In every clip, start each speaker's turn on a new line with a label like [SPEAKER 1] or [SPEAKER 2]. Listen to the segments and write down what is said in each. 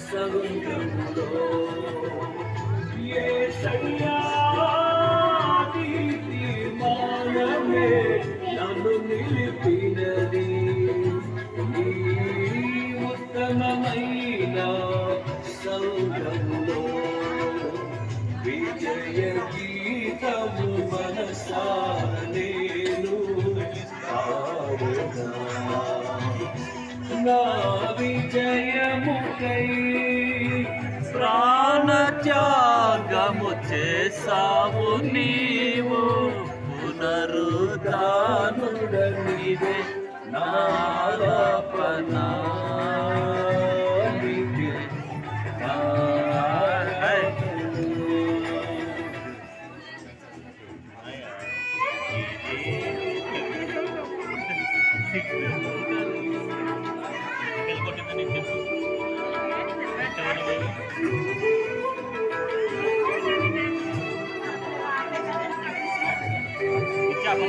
[SPEAKER 1] సంగంలో యేసయ్యా నీతి మానమే నన్ను నిలిపినది నీ ఉత్తమమైన సంగంలో విజయ గీతము మనసార నేను పాడగా నా విజయముకై ప్రాణ చేసావు నీవు పునరుద్ధానుడనివే నాలపనాలికే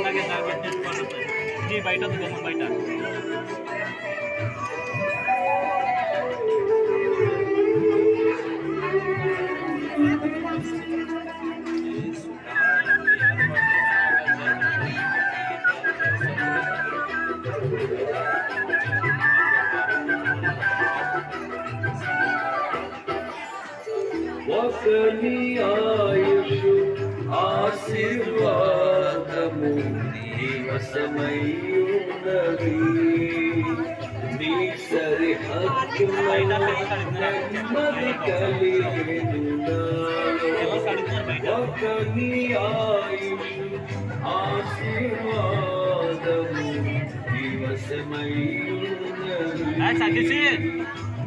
[SPEAKER 2] লাগে তার যে
[SPEAKER 1] বাড়িটা তো গম বাড়িটা। وفني عايش ఆశీర్వాదము దివసమయ్యున్నది నీ సరిహద్దులైన నెమ్మది కలిగెను ఒకని ఆయుషు ఆశీర్వాదము దివసమయ్యున్నది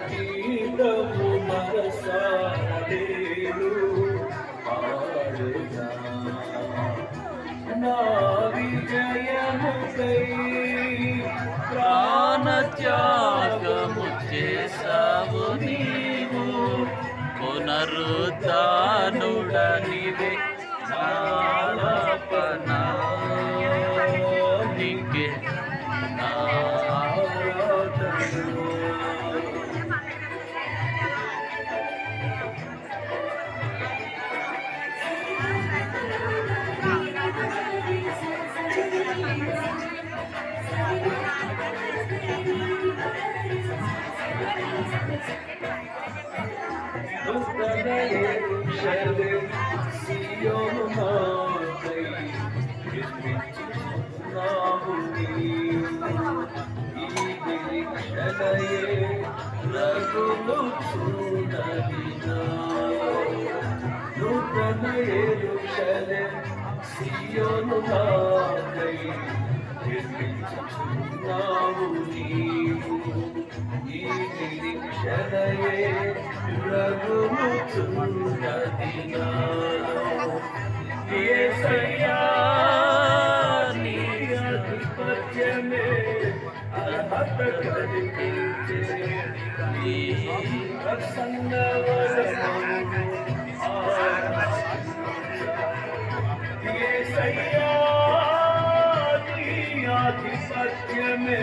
[SPEAKER 1] విజయగీతము మనసారేను పాడుగా నా విజయముకై
[SPEAKER 2] ప్రాణత్యాగము చేసావు నీవు పునరుద్ధానుడనివే. నాలపనానికే
[SPEAKER 1] సియోను నాకై నిర్మించుచున్నావు నీవు ఈ నిరీక్షణయే రఘుముచున్నది నాలో యేసయ్యా అర్హత కలిగించే నీ ప్రసన్న వరమును యేసయ్యా నీ ఆధిపత్యమే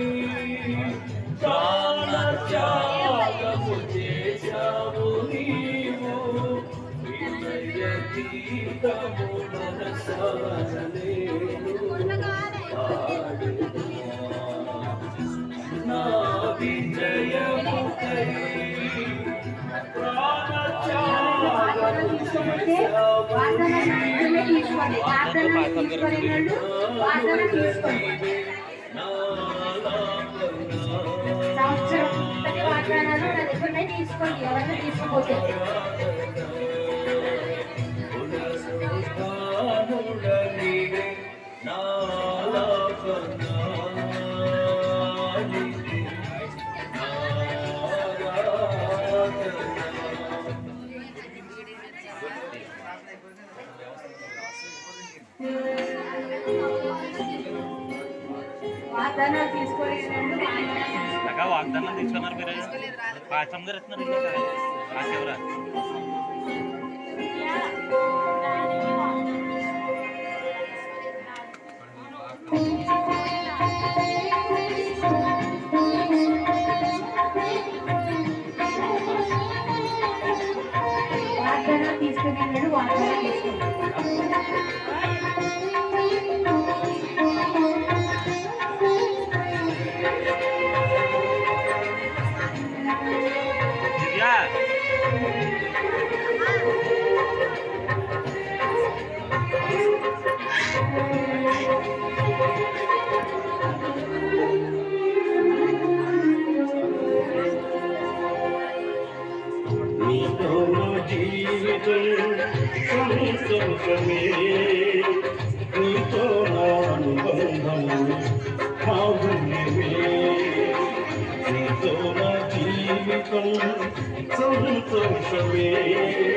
[SPEAKER 1] ప్రార్థన తీసుకోలేనోళ్ళు ప్రార్థన తీసుకోండి సంవత్సరం వాగ్దానాలు నా దగ్గర తీసుకోండి ఎవరైనా తీసుకోపోతే వాగ్దానాలు తీసుకొని వాళ్ళు వాగ్దానాలు తీసుకోండి.
[SPEAKER 3] అక్క వాగ్దానం తీసుకున్నారు మీరు పాయసం గారు ఇస్తున్నారు కాసేవరా
[SPEAKER 1] వాగ్దానాలు
[SPEAKER 3] Yeah.